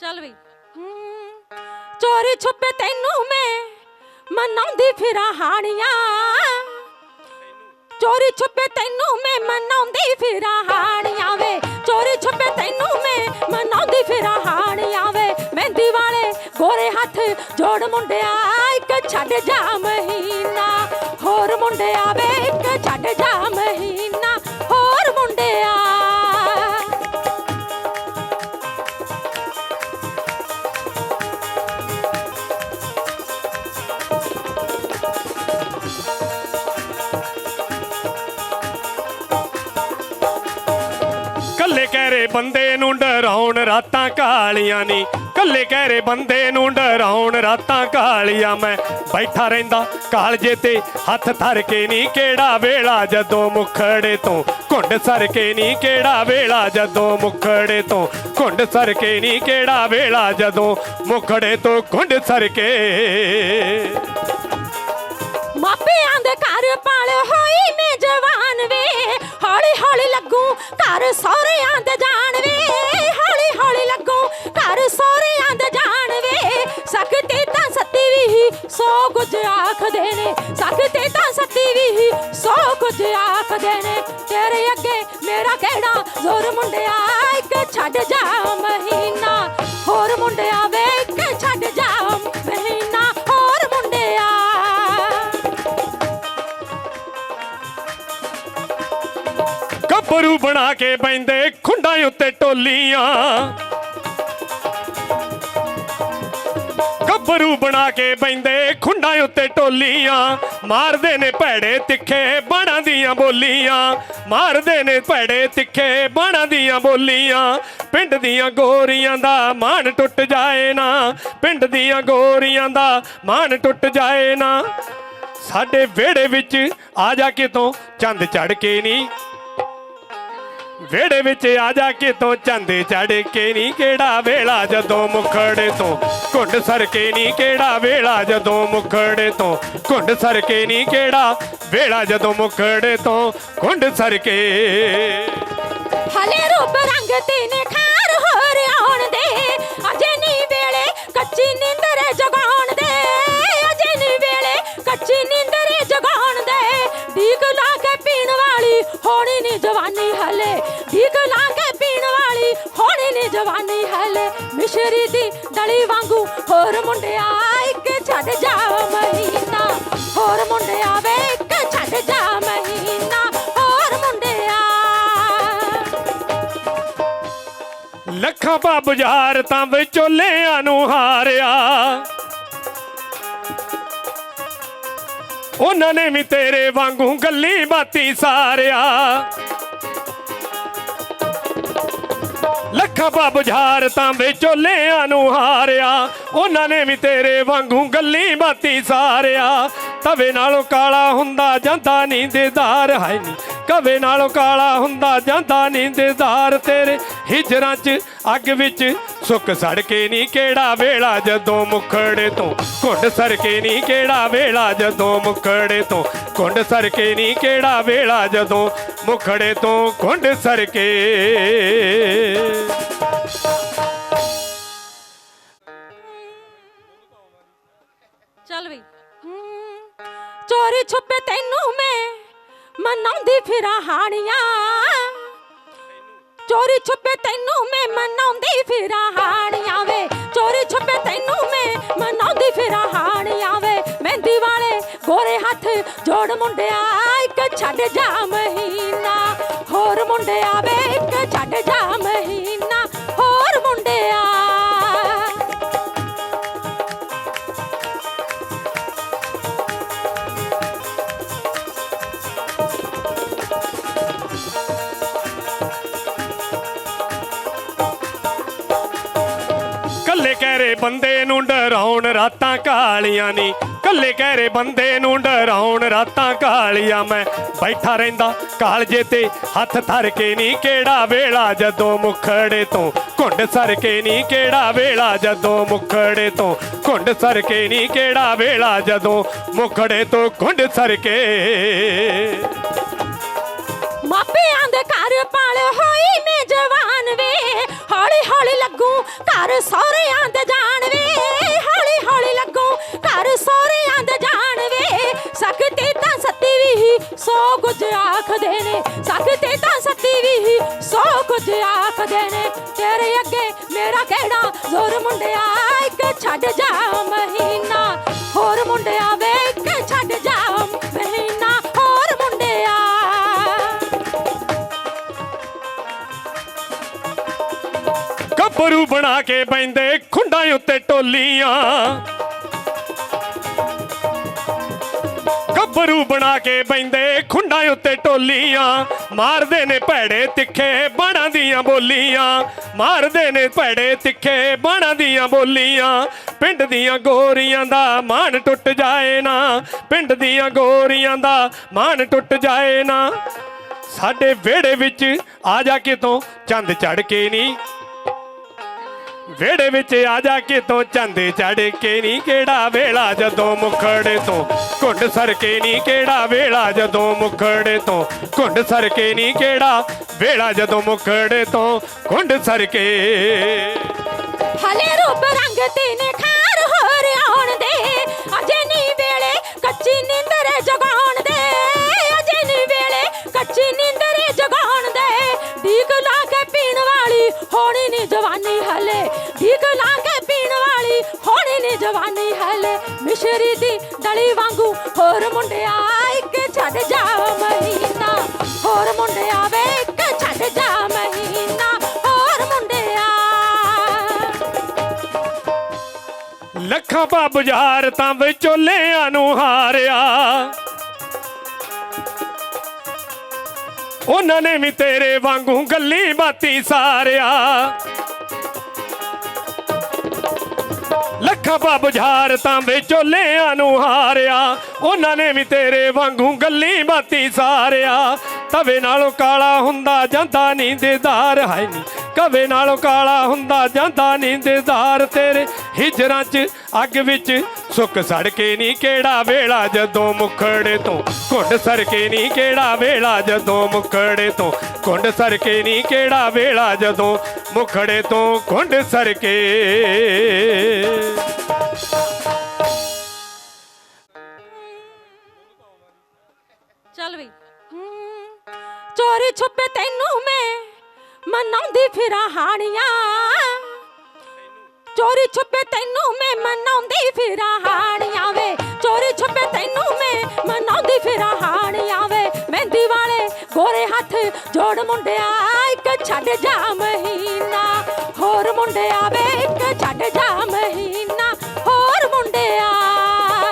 ਚੱਲ ਬਈ ਚੋਰੀ ਛੁਪੇ ਤੈਨੂੰ ਮੈਂ, ਮਨਾਉਂਦੀ ਫਿਰਾਂ ਹਾਣੀਆਂ। ਚੋਰੀ ਛੁਪੇ ਤੈਨੂੰ ਮੈਂ, ਮਨਾਉਂਦੀ ਫਿਰਾਂ ਹਾਣੀਆਂ ਵੇ। ਚੋਰੀ ਛੁਪੇ ਤੈਨੂੰ ਮੈਂ, ਮਨਾਉਂਦੀ ਫਿਰਾਂ ਹਾਣੀਆਂ ਵੇ। ਮਹਿੰਦੀ ਵਾਲੇ ਗੋਰੇ ਹੱਥ ਜੋੜ ਮੁੰਡਿਆ, ਇੱਕ ਛੱਡ ਜਾ ਮਹੀਨਾ। ਹੋਰ ਮੁੰਡਿਆ ਵੇ ਕਹਿਰੇ ਬੰਦੇ ਨੂੰ ਡਰਾਉਣ ਰਾਤਾਂ ਕਾਲੀਆਂ ਨੀ। ਕੱਲੇ ਕਹਿਰੇ ਬੰਦੇ ਨੂੰ ਡਰਾਉਣ ਰਾਤਾਂ ਕਾਲੀਆਂ। ਮੈਂ ਬੈਠਾ ਰਹਿੰਦਾ ਕਾਲਜੇ ਤੇ, ਹੱਥ ਧਰ ਕੇ ਨੀ। ਕਿਹੜਾ ਵੇਲਾ ਜਦੋਂ ਮੁਖੜੇ ਤੋਂ ਘੁੰਡ ਸਰ ਕੇ ਨੀ। ਕਿਹੜਾ ਵੇਲਾ ਜਦੋਂ ਮੁਖੜੇ ਤੋਂ ਘੁੰਡ ਸਰ ਕੇ ਨੀ। ਕਿਹੜਾ ਵੇਲਾ ਜਦੋਂ ਮੁਖੜੇ ਤੋਂ ਘੁੰਡ ਸਰ ਕੇ। ਮਾਪਿਆਂ ਦੇ ਘਰ ਪਾਲ ਹੋਈ ਜਵਾਨ ਵੇ, ਹੌਲੀ ਹੌਲੀ ਲੱਗੂ ਘਰ ਸਹੁਰਿਆਂ ਦੇ ਜਾਣ ਵੇ, ਹੌਲੀ ਹੌਲੀ ਲੱਗੂ ਘਰ ਸਹੁਰਿਆਂ ਦੇ ਜਾਣ ਵੇ। ਸਕਤੇ ਤਾਂ ਸੱਤੀ ਵੀ ਸੋ ਕੁਝ ਆਖਦੇ ਨੇ। ਸਕਤੇ ਤਾਂ ਸੱਤੀ ਵੀ ਸੋ ਕੁਝ ਆਖਦੇ ਨੇ। ਤੇਰੇ ਅੱਗੇ ਮੇਰਾ ਕਿਹੜਾ ਜ਼ੋਰ ਮੁੰਡਿਆ ਇੱਕ ਛੱਡ ਜਾ ਮਹੀਨਾ ਕੇ ਬੈੰਦੇ ਖੁੰਡਾਂ ਉੱਤੇ ਟੋਲੀਆਂ। ਗੱਭਰੂ ਬਣਾ ਕੇ ਬੈੰਦੇ ਖੁੰਡਾਂ ਉੱਤੇ ਟੋਲੀਆਂ। ਮਾਰਦੇ ਨੇ ਭੈੜੇ ਤਿੱਖੇ ਬਾਣਾਂ ਦੀਆਂ ਬੋਲੀਆਂ। ਮਾਰਦੇ ਨੇ ਭੈੜੇ ਤਿੱਖੇ ਬਾਣਾਂ ਦੀਆਂ ਬੋਲੀਆਂ। ਪਿੰਡ ਦੀਆਂ ਗੋਰੀਆਂ ਦਾ ਮਾਣ ਟੁੱਟ ਜਾਏ ਨਾ। ਪਿੰਡ ਦੀਆਂ ਗੋਰੀਆਂ ਦਾ ਮਾਣ ਟੁੱਟ ਜਾਏ ਨਾ। ਸਾਡੇ ਵਿਹੜੇ ਵਿੱਚ ਆ ਜਾ ਕੇ ਤੋਂ ਚੰਦ ਚੜ ਕੇ ਨਹੀਂ ਵਿਹੜੇ ਵਿੱਚ ਆ ਜਾ ਕੇ ਤੋਂ ਚੰਦ ਚੜ ਕੇ ਨਹੀਂ ਕਿਹੜਾ ਵੇਲਾ? ਜਦੋਂ ਮੁਖੜੇ ਤੋਂ ਘੁੰਡ ਸਰ ਕੇ ਨਹੀਂ ਕਿਹੜਾ ਵੇਲਾ? ਜਦੋਂ ਮੁਖੜੇ ਤੋਂ ਘੁੰਡ ਸਰ ਕੇ ਨਹੀਂ ਕਿਹੜਾ ਵੇਲਾ? ਜਦੋਂ ਮੁਖੜੇ ਤੋਂ ਘੁੰਡ ਸਰ ਕੇ ਹਲੇ ਰੂਪ ਰੰਗ ਤੇ ਨਿਖਾਰ ਹੋਰ ਮਿਸ਼ਰੀ ਦੀ ਡਲੀ ਵਾਂਗੂ। ਹੋਰ ਮੁੰਡਿਆ, ਇੱਕ ਛੱਡ ਜਾ ਮਹੀਨਾ। ਹੋਰ ਮੁੰਡਿਆ ਵੇ, ਇੱਕ ਛੱਡ ਜਾ ਮਹੀਨਾ। ਹੋਰ ਮੁੰਡਿਆ। ਲੱਖਾਂ ਪਾ ਬਾਜ਼ਾਰ ਤਾਂ ਵਿਚੋਲਿਆਂ ਨੂੰ ਹਾਰਿਆ। ਉਹਨਾਂ ਨੇ ਵੀ ਤੇਰੇ ਵਾਂਗੂ ਗੱਲੀ ਬਾਤੀ ਸਾਰਿਆ। ਲੱਖਾਂ ਪਾ ਬਾਜ਼ਾਰ ਤਾਂ ਵਿਚੋਲਿਆਂ ਨੂੰ ਹਾਰਿਆ। ਉਹਨਾਂ ਨੇ ਵੀ ਤੇਰੇ ਵਾਂਗੂ ਗੱਲੀ ਬਾਤੀ ਸਾਰਿਆ। ਤਵੇ ਨਾਲੋਂ ਕਾਲਾ ਹੁੰਦਾ ਜਾਂਦਾ ਨੀ ਦੇਦਾਰ ਹੈ ਨੀ। ਕਵੇ ਨਾਲੋਂ ਕਾਲਾ ਹੁੰਦਾ ਜਾਂਦਾ ਨੀ ਦੇਦਾਰ ਤੇਰੇ ਹਿਜਰਾਂ 'ਚ, ਅੱਗ ਵਿੱਚ ਸੁੱਕ ਸੜ ਕੇ ਨਹੀਂ ਕਿਹੜਾ ਵੇਲਾ ਜਦੋਂ ਮੁਖੜੇ ਤੋਂ। ਘੁੰਡ ਸਰ ਕੇ ਨੀ ਕਿਹੜਾ ਵੇਲਾ ਜਦੋਂ ਮੁਖੜੇ ਤੋਂ। ਘੁੰਡ ਸਰ ਕੇ ਨੀ ਕਿਹੜਾ ਵੇਲਾ ਜਦੋਂ ਮੁਖੜੇ ਤੋਂ। ਘੁੰਡ ਸਰ ਕੇ ਚੱਲ ਬਈ। ਚੋਰੀ ਛੁਪੇ ਤੈਨੂੰ ਮੈਂ, ਮਨਾਉਂਦੀ ਫਿਰਾਂ ਹਾਣੀਆਂ। ਚੋਰੀ ਛੁਪੇ ਤੈਨੂੰ ਮੈਂ, ਮਨਾਉਂਦੀ ਫਿਰਾਂ ਹਾਣੀਆਂ ਵੇ। ਚੋਰੀ ਛੁਪੇ ਤੈਨੂੰ ਮੈਂ, ਮਨਾਉਂਦੀ ਫਿਰਾਂ ਹਾਣੀਆਂ ਵੇ। ਮਹਿੰਦੀ ਵਾਲੇ ਗੋਰੇ ਹੱਥ ਜੋੜ ਮੁੰਡਿਆ, ਇੱਕ ਛੱਡ ਜਾ ਮਹੀਨਾ। ਹੋਰ ਮੁੰਡਿਆ ਵੇ ਕਹਿਰੇ ਬੰਦੇ ਨੂੰ ਡਰਾਉਣ ਰਾਤਾਂ ਕਾਲੀਆਂ ਨੀ। ਕੱਲੇ ਕਹਿਰੇ ਬੰਦੇ ਨੂੰ ਡਰਾਉਣ ਰਾਤਾਂ ਕਾਲੀਆਂ। ਮੈਂ ਬੈਠਾ ਰਹਿੰਦਾ ਕਾਲਜੇ ਤੇ, ਹੱਥ ਧਰ ਕੇ ਨੀ ਕਿਹੜਾ ਵੇਲਾ। ਜਦੋਂ ਮੁਖੜੇ ਤੋਂ ਘੁੰਡ ਸਰ ਕੇ ਨੀ ਕਿਹੜਾ ਵੇਲਾ। ਜਦੋਂ ਮੁਖੜੇ ਤੋਂ ਘੁੰਡ ਸਰ ਕੇ ਨੀ ਕਿਹੜਾ ਵੇਲਾ। ਜਦੋਂ ਮੁਖੜੇ ਤੋਂ ਘੁੰਡ ਸਰ ਕੇ। ਮਾਪਿਆਂ ਦੇ ਘਰ ਪਾਲ ਹੋਈ ਜਵਾਨ ਵੇ, ਹੌਲੀ ਹੌਲੀ ਲੱਗੂ ਘਰ ਸਹੁਰਿਆਂ ਦੇ ਜਾਣ ਵੇ, ਹੌਲੀ ਹੌਲੀ ਲੱਗੂ ਘਰ ਸਹੁਰਿਆਂ ਦੇ ਜਾਣ ਵੇ। ਸਕਤੀ ਤਾਂ ਸੱਤੀ ਵੀ ਸੋ ਕੁਝ ਆਖਦੇ ਨੇ, ਸਕਤੀ ਤਾਂ ਸੱਤੀ ਵੀ ਸੋ ਕੁਝ ਆਖਦੇ ਨੇ। ਤੇਰੇ ਅੱਗੇ ਮੇਰਾ ਕਿਹੜਾ ਜ਼ੋਰ ਮੁੰਡਿਆ ਇੱਕ ਛੱਡ ਜਾ ਮਹੀਨਾ ਕੇ ਬੈੰਦੇ ਖੁੰਡਾਂ ਉੱਤੇ ਟੋਲੀਆਂ। ਗੱਭਰੂ ਬਣਾ ਕੇ ਬੈੰਦੇ ਖੁੰਡਾਂ ਉੱਤੇ ਟੋਲੀਆਂ। ਮਾਰਦੇ ਨੇ ਭੈੜੇ ਤਿੱਖੇ ਬਾਣਾਂ ਦੀਆਂ ਬੋਲੀਆਂ। ਮਾਰਦੇ ਨੇ ਭੈੜੇ ਤਿੱਖੇ ਬਾਣਾਂ ਦੀਆਂ ਬੋਲੀਆਂ। ਪਿੰਡ ਦੀਆਂ ਗੋਰੀਆਂ ਦਾ ਮਾਣ ਟੁੱਟ ਜਾਏ ਨਾ। ਪਿੰਡ ਦੀਆਂ ਗੋਰੀਆਂ ਦਾ ਮਾਣ ਟੁੱਟ ਜਾਏ ਨਾ। ਸਾਡੇ ਵਿਹੜੇ ਵਿੱਚ ਆ ਜਾ ਕੇ ਤੋਂ ਚੰਦ ਚੜ ਕੇ ਨਹੀਂ ਵਿਹੜੇ ਵਿੱਚ ਆ ਜਾ ਕੇ ਤੋਂ ਚੰਦ ਚੜ ਕੇ ਨਹੀਂ ਕਿਹੜਾ ਵੇਲਾ, ਜਦੋਂ ਮੁਖੜੇ ਤੋਂ ਘੁੰਡ ਸਰ ਕੇ ਨਹੀਂ ਕਿਹੜਾ ਵੇਲਾ, ਜਦੋਂ ਮੁਖੜੇ ਤੋਂ ਘੁੰਡ ਸਰ ਕੇ ਨਹੀਂ ਕਿਹੜਾ ਵੇਲਾ, ਜਦੋਂ ਮੁਖੜੇ ਤੋਂ ਘੁੰਡ ਸਰ ਕੇ। ਹਲੇ ਰੂਪ ਰੰਗ ਤੇ ਨਿਖਾਰ ਮਿਸ਼ਰੀ ਦੀ ਡਲੀ ਵਾਂਗੂ। ਹੋਰ ਮੁੰਡਿਆ, ਇੱਕ ਛੱਡ ਜਾ ਮਹੀਨਾ। ਹੋਰ ਮੁੰਡਿਆ ਵੇ, ਇੱਕ ਛੱਡ ਜਾ ਮਹੀਨਾ। ਹੋਰ ਮੁੰਡਿਆ। ਲੱਖਾਂ ਪਾ ਬਾਜ਼ਾਰ ਤਾਂ ਵਿਚੋਲਿਆਂ ਨੂੰ ਹਾਰਿਆ। ਉਹਨਾਂ ਨੇ ਵੀ ਤੇਰੇ ਵਾਂਗੂ ਗੱਲੀ ਬਾਤੀ ਸਾਰਿਆ। ਲੱਖਾਂ ਪਾ ਬਾਜ਼ਾਰ ਤਾਂ ਵਿਚੋਲਿਆਂ ਨੂੰ ਹਾਰਿਆ। ਉਹਨਾਂ ਨੇ ਵੀ ਤੇਰੇ ਵਾਂਗੂ ਗੱਲੀ ਬਾਤੀ ਸਾਰਿਆ। ਤਵੇ ਨਾਲੋਂ ਕਾਲਾ ਹੁੰਦਾ ਜਾਂਦਾ ਨੀ ਦੇਦਾਰ ਹੈ ਨੀ। ਕਵੇ ਨਾਲੋਂ ਕਾਲਾ ਹੁੰਦਾ ਜਾਂਦਾ ਨੀ ਦੇਦਾਰ ਤੇਰੇ ਹਿਜਰਾਂ 'ਚ, ਅੱਗ ਵਿੱਚ ਸੁੱਕ ਸੜ ਕੇ ਨੀ ਕਿਹੜਾ ਵੇਲਾ ਜਦੋਂ ਮੁਖੜੇ ਤੋਂ। ਘੁੰਡ ਸਰ ਕੇ ਨੀ ਕਿਹੜਾ ਵੇਲਾ ਜਦੋਂ ਮੁਖੜੇ ਤੋਂ। ਘੁੰਡ ਸਰ ਕੇ ਨੀ ਕਿਹੜਾ ਵੇਲਾ ਜਦੋਂ ਮੁਖੜੇ ਤੋਂ। ਘੁੰਡ ਸਰ ਕੇ ਚੱਲ ਵੀ। ਚੋਰੀ ਛੁਪੇ ਤੈਨੂੰ ਮੈਂ, ਮਨਾਉਂਦੀ ਫਿਰਾਂ ਹਾਣੀਆਂ। ਚੋਰੀ ਛੁਪੇ ਤੈਨੂੰ ਮੈਂ, ਮਨਾਉਂਦੀ ਫਿਰਾਂ ਹਾਣੀਆਂ ਵੇ। ਚੋਰੀ ਛੁਪੇ ਤੈਨੂੰ ਮੈਂ, ਮਨਾਉਂਦੀ ਫਿਰਾਂ ਹਾਣੀਆਂ ਵੇ। ਮਹਿੰਦੀ ਵਾਲੇ ਗੋਰੇ ਹੱਥ ਜੋੜ ਮੁੰਡਿਆ, ਇੱਕ ਛੱਡ ਜਾ ਮਹੀਨਾ। ਹੋਰ ਮੁੰਡਿਆ ਵੇ